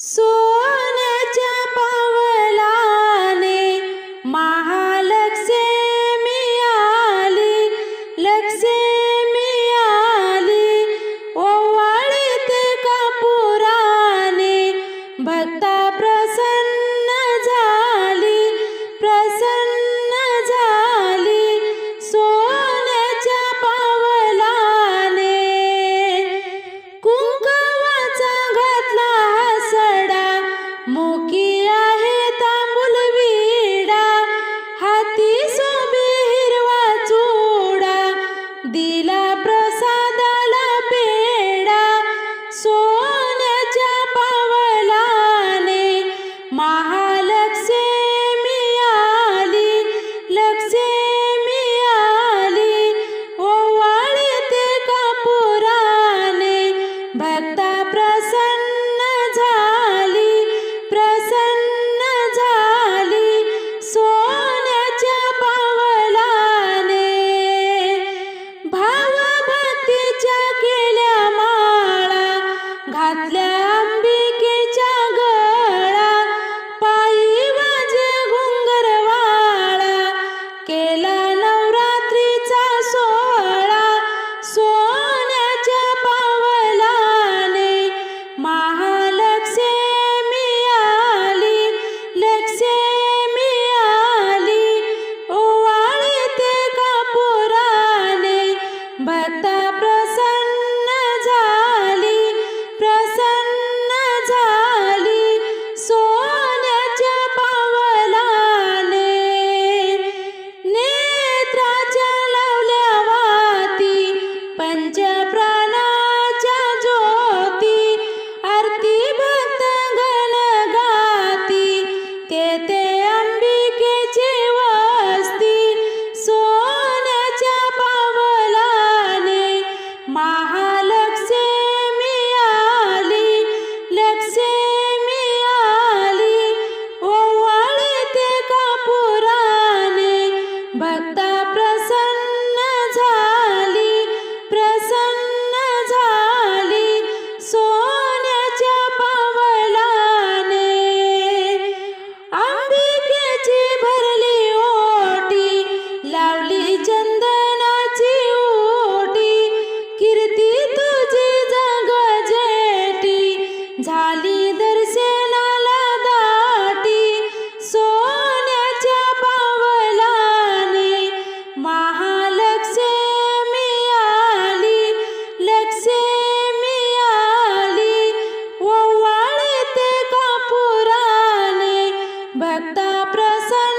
सोन्याच्या पावलाने महालक्ष्मी मिळाली लक्ष्मी मिळाली ओवाळीत कापुराने भक्ता प्र പഞ്ചപ്ര abraçar